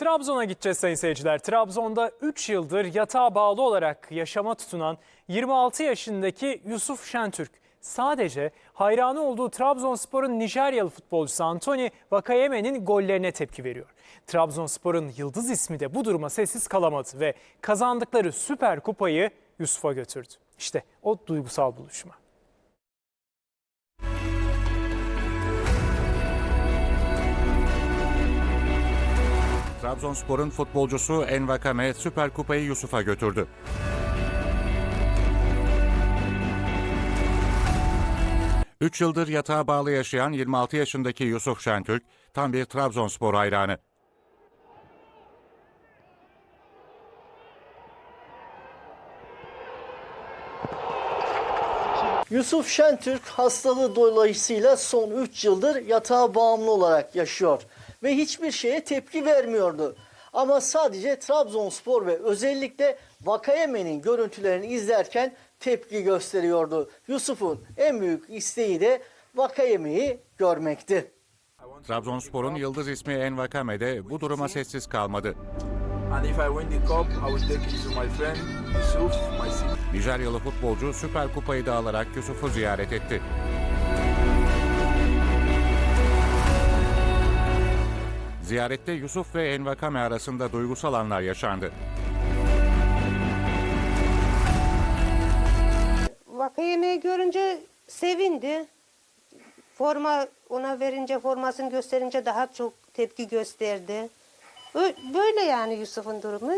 Trabzon'a gideceğiz sayın seyirciler. Trabzon'da 3 yıldır yatağa bağlı olarak yaşama tutunan 26 yaşındaki Yusuf Şentürk sadece hayranı olduğu Trabzonspor'un Nijeryalı futbolcusu Antony Vakayeme'nin gollerine tepki veriyor. Trabzonspor'un yıldız ismi de bu duruma sessiz kalamadı ve kazandıkları Süper Kupayı Yusuf'a götürdü. İşte o duygusal buluşma. Trabzonspor'un futbolcusu Envakame Süper Kupayı Yusuf'a götürdü. Üç yıldır yatağa bağlı yaşayan 26 yaşındaki Yusuf Şentürk tam bir Trabzonspor hayranı. Yusuf Şentürk hastalığı dolayısıyla son 3 yıldır yatağa bağımlı olarak yaşıyor ve hiçbir şeye tepki vermiyordu. Ama sadece Trabzonspor ve özellikle Vakayeme'nin görüntülerini izlerken tepki gösteriyordu. Yusuf'un en büyük isteği de Vakayeme'yi görmekti. Trabzonspor'un yıldız ismi Envakame de bu duruma sessiz kalmadı. And if I win the cup, I will take it to my friend Yusuf, my. Nijeryalı futbolcu Süper Kupayı da alarak Yusuf'u ziyaret etti. Ziyarette Yusuf ve Envakame arasında duygusal anlar yaşandı. Vakayeme'yi görünce sevindi. Forma ona verince, formasını gösterince daha çok tepki gösterdi. Böyle yani Yusuf'un durumu.